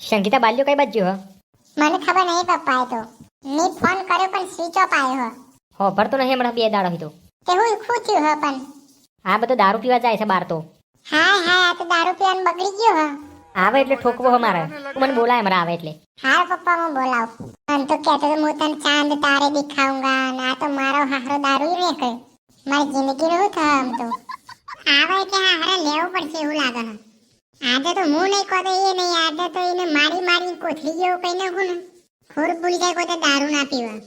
સંગીતા બાલ્યો કઈ બાજુ હો? મને ખબર નહીં પપ્પા એ તો. મેં ફોન કર્યો પણ સ્વિચ ઓફ આવ્યો હો. હો ભરતો નહીં હમણાં બે દાડો તો. તે હું ખુશ થયું હો પણ. આ બધો દારૂ પીવા જાય છે બાર તો. હા હા આ તો દારૂ પીવાનું બગડી ગયો હો. આવે એટલે ઠોકવો હો મારે. તું મને બોલાય મારે આવે એટલે. હા પપ્પા હું બોલાવ. મને તો કહેતો તો હું તને ચાંદ તારે દેખાઉંગા અને આ તો મારો હારો દારૂ રે કે મારી જિંદગી શું થયું આમ તો? આવે એટલે હારે લેવું પડશે એવું લાગે ને આજે તો હું નહીં કોતે એ નહીં આજે તો એને મારી મારી કોથળી જેવો કઈ નાખું ને ખોર ભૂલી જાય કોઈ દારૂ ના પીવા.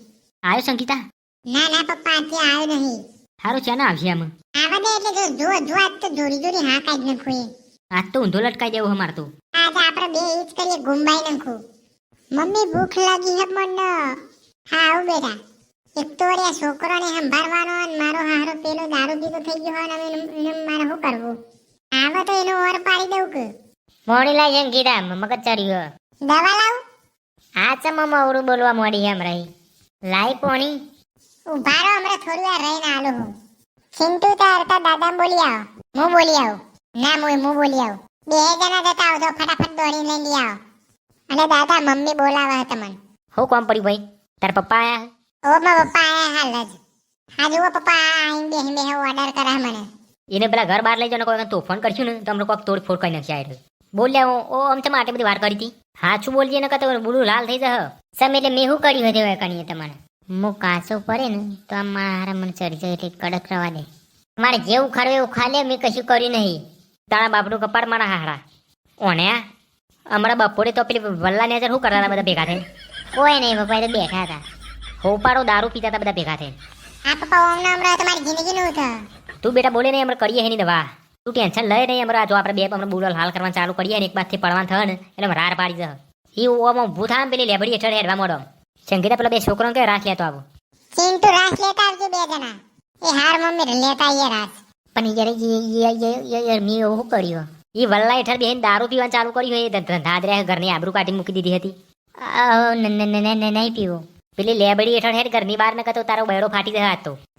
આવ્યો સંગીતા? ના ના પપ્પા આજે આવ્યો નહીં. સારું છે ને આવશે આમ? આવા દે એટલે જો જો જો આજ તો જોડી જોડી હા કાઢી નાખું એ. આજ તો ઊંધો લટકાઈ દેવો હમાર તો. આજે આપણે બે ઈ જ કરીએ ગુંબાઈ નાખું. મમ્મી ભૂખ લાગી હે મન. હા આવ બેટા. એક તો રે છોકરાને સંભાળવાનો અને મારો હારો પેલો દારૂ પીતો થઈ ગયો અને મારે શું કરવું? તો એનો ઓર પાડી દઉં કે? મોડી લાઈ કીધા મગજ ચડ્યો દવા લાવ? આ ચમ અવરું બોલવા મોડી એમ રહી. લાઈ પોણી. ઊભા રહો હમણાં થોડી વાર રહીને આલો હું. ચિંટુ તાર તાર દાદા બોલી આવ. હું બોલી આવ? ના મુય હું બોલી આવ. બે જણા જતા આવજો તો ફટાફટ દોડી લઈ લઈ આવ. અને દાદા મમ્મી બોલાવા હતા મને. હું કોમ પડી ભાઈ? તાર પપ્પા આયા? ઓ મા પપ્પા આયા હાલ જ. હા જુઓ પપ્પા આઈ બેહી બેહી ઓર્ડર કરા મને. એને પેલા ઘર બહાર લઈ જાવ કોઈ તોફાન કરશું ને તો અમને કોઈક તોડફોડ કરી નાખ્યા એટલે બોલ્યા હું ઓ આમ તમે આટલી બધી વાર કરી હતી. હાચું બોલજે ને કહેતો બોલું લાલ થઈ જશે સમ એટલે મેં શું કર્યું હતું એ કણીએ તમારે? હું કાચો પડે ને તો આમ મારા મને ચડી જાય એટલે કડક રવા દે. મારે જેવું ખારું એવું ખાલે મેં કશું કર્યું નહીં. તારા બાપનું કપાળ મારા હારા. ઓને આ? હમણાં બપોરે તો પેલી વલ્લા નેચર શું કરતા હતા બધા ભેગા થઈને? કોઈ નહીં પપ્પા તો બેઠા હતા. હોપાડો દારૂ પીતા હતા બધા ભેગા થઈને. આ પપ્પા ઓમને હમણાં તમારી જિંદગી નું હતું. તું બેટા બોલે નહીં હમણાં કરીએ એની દવા તું ટેન્શન લઈ નહીં હમણાં જો આપણે બે હમણાં બુડલ હાલ કરવાનું ચાલુ કરીએ ને એક બાદથી પડવાનું થન ને એટલે રાર પાડી જશે એ ઓમ ઊભું થાય પેલી લેબડી હેઠળ હેડવા મોડો સંગીતા પેલા બે છોકરો કે રાખ લેતો આવું ચિંટુ રાસ લેતા આવજો બે જણા એ હાર મમ્મી લેતા આવીએ રાસ પણ યાર યાર મેં એવું કર્યું એ વલ્લા હેઠળ બેન દારૂ પીવાનું ચાલુ કર્યું એ ધંધા ઘરની આબરૂ કાઢી મૂકી દીધી હતી નહીં પીવું પેલી લેબડી હેઠળ હેડ ઘરની બહાર ન કતો તારો બેડો ફાટી જાય તો આજ તો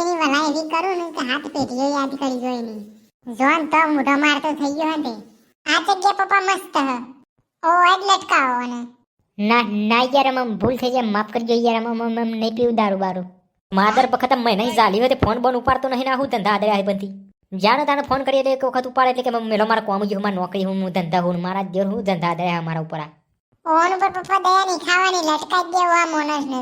એની વલા એવી કરું ને કે હાથ પેટીઓ યાદ કરી જો એની જોન તો મોઢો મારતો થઈ ગયો હતે. આ જગ્યા પપ્પા મસ્ત હ. ઓ એડ લટકાવો અને. ના ના યાર મમ ભૂલ થઈ જાય માફ કરજો યાર મમ મમ નહીં પીવું દારૂ બારું. માદર વખત મે નહીં ચાલી હોય ફોન બોન ઉપાડતો નહીં ના હું ધંધા આદરે આવી બનતી જાણે તાને ફોન કરીએ તો એક વખત ઉપાડે એટલે કે મેલો મારા કોમ મારા નોકરી હું હું ધંધા હું મારા દેર હું ધંધા આદરે મારા ઉપર આ. ઓન ઉપર પપ્પા દયા નહીં ખાવાની લટકાઈ દેવા મોનસ ને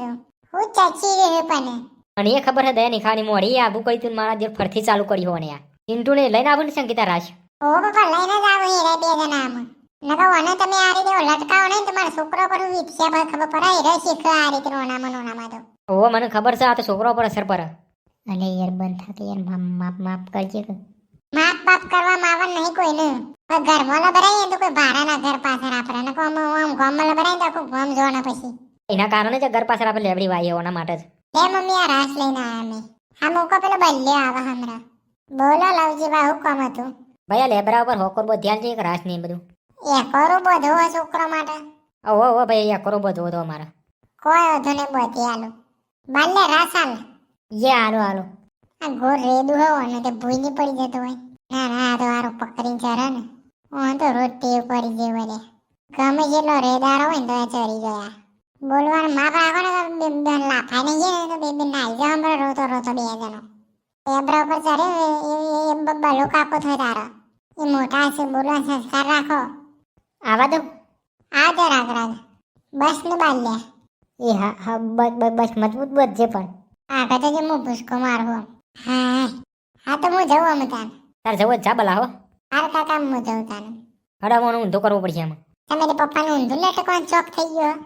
હું ચચી રહ્યો પણ. અને એ ખબર હે દયાની ખાવાની મોડી આબુ કોઈ તું મારા જોર ફરથી ચાલુ કર્યું હોને આ. ચિંટુને લઈને આવું ને સંગીતા રાજ. ઓ બાપા લઈને જ આવું એ બે જણા આમ નકર ઓને તમે આ રીતે લટકાવો નહીં તમારો છોકરો પર વિપસે પર ખબર પડે? હીરા શીખ આ રીતે રોનામાં નોનામાં તો. ઓ મને ખબર છે આ તો છોકરો પર અસર પર. અને યાર બંધ થાકે યાર માફ માફ કરજે કે માફ બાપ કરવા માવન નહીં કોઈને. હવે ઘરમાં ભરાય તો કોઈ ભાડાના ઘર પાછળ આપણે નકો આમ ગામમાં ભરાય તો આખું ગામ જોવાના પછી. એના કારણે જ ઘર પાછળ આપણે લેબડી વાઈએ ઓના માટે જ. લે મમ્મી આ રાસ લઈને આયા મેં હા મોકો પેલો બલ્યો આવે હમણાં. બોલો લવજી બા હુકમ હતું? ભાઈ લેબરા ઉપર હોકોર બો ધ્યાન છે કે રાસ નહીં બધું? એ કરું બધું છોકરો માટે. ઓ ઓ ભાઈ એ કરો બધું હતો અમારે કોઈ વધુ નહીં બધી આલું. બાલે રાસ આલ યે આલો આલો આ ઘોર રેડું હો ને તે ભૂઈ ની પડી જતો હોય. ના ના આ તો આરો પકડીને ચરે ને. હું તો રોજ ટેવ પડી ને ગમે જેટલો રેડાર હોય ને તો એ ચરી ગયા. બોલવાનું માપ રાખો ને તો બે બે લાફાઈ નહીં જાય તો બે બે નાઈ જાવ હમણાં રોતો રોતો બે જણો. એબ્રા ઉપર ચડે એ બલો કાપો થાય તારો. એ મોટા છે બોલવા સંસ્કાર રાખો. આવા દો. આ તો રાખ રાખ બસ ને બાલ્યા એ હા હા બસ બસ મજબૂત બસ છે પણ. આગળ તો જે હું ભૂસકો મારવો હા હા. તો હું જવું અમે તાન. તારે જવું જ બલા હો. હાર કાકા હું જવું તાન. મને ઊંધો કરવું પડશે આમાં. તમે પપ્પાનું ઊંધું લેટકવાનું ચોક થઈ ગયો.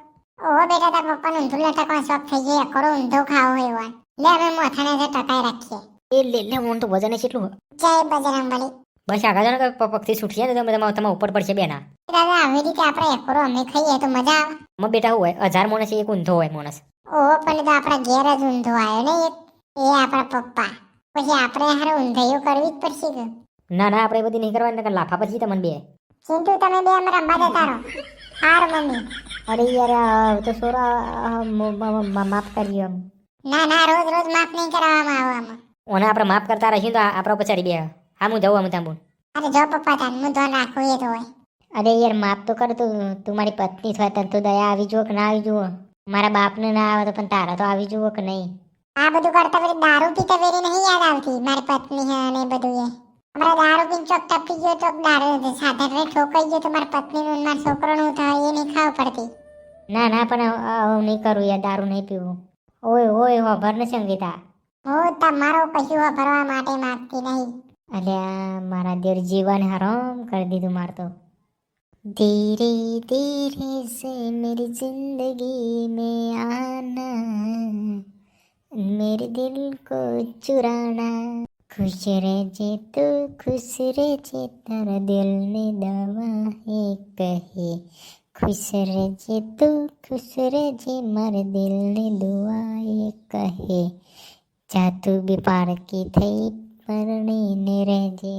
ઓહો બેટા તાર પપ્પાનું ઊંધું લટકવાનું શોખ થઈ ગયો કરો ઊંધો ખાવો હોય એવા લે હવે મોથાને જે ટકાઈ રાખીએ. એ લે લે હું તો વજન કેટલું? જય બજરંગબલી બસ આગળ જાણે કે પગથી છૂટશે ને તમે તમારા ઉપર પડશે બેના. દાદા આવી રીતે આપણે એકરો અમે ખાઈએ તો મજા આવે. માં બેટા હોય હજાર માણસ એક ઊંધો હોય માણસ. ઓહો પણ તો આપણા ઘેર જ ઊંધો આવ્યો ને એ આપણા પપ્પા. પછી આપણે હારે ઊંધાઈઓ કરવી જ પડશે કે. ના ના આપણે બધી નહીં કરવાની લાફા પછી તમને બે. ચિંતુ તમે બે અમે રમવા દેતા રહો હાર મમ્મી અરે યાર તો મ- માફ કરીએ આમ ના ના રોજ રોજ માફ નહીં કરાવવામાં આવે આમાં. ઓને આપણે માફ કરતા રહીશું તો આપણો પછાડી બે. હા હું જવું આમ તાંબુ અરે જો પપ્પા તાન હું ધ્યાન રાખવું એ તો હોય. અરે યાર માફ તો કર તું. તું મારી પત્ની છો તને તો દયા આવી જુઓ કે ના આવી જુઓ? મારા બાપને ના આવે તો પણ તારા તો આવી જુઓ કે નહીં? આ બધું કરતા પછી દારૂ પીતા વેરી નહીં યાદ આવતી મારી પત્ની હે અને બધું એ. હમણાં દારૂ પીને ચોક ટપી ગયો ચોક દારૂ સાધન ઠોકાઈ ગયો તો મારા પત્નીનું ને મારા છોકરાનું થાય એ નહીં ખાવ પડતી ના ના પણ હવે- હવે હું નહીં કરું યાર દારૂ નહીં પીવું ઓય ઓય હોભર ને સંગીતા હું તમારો કશું ભરવા માટે માંગતી નહીં અલ્યા મારા દેર જીવન હરામ કરી દીધું માર તો ધીરે ધીરે સે મેરી જિંદગી में आना मेरे दिल को चुराना खुश रहजे तू खुश रहजे तारा दिल ने दवा है कहे खुश रहजे तू खुश रहजे મારે દિલ ને દુઆ એ કહે જાતું બી પારકી થઈ પરણીને રહેજે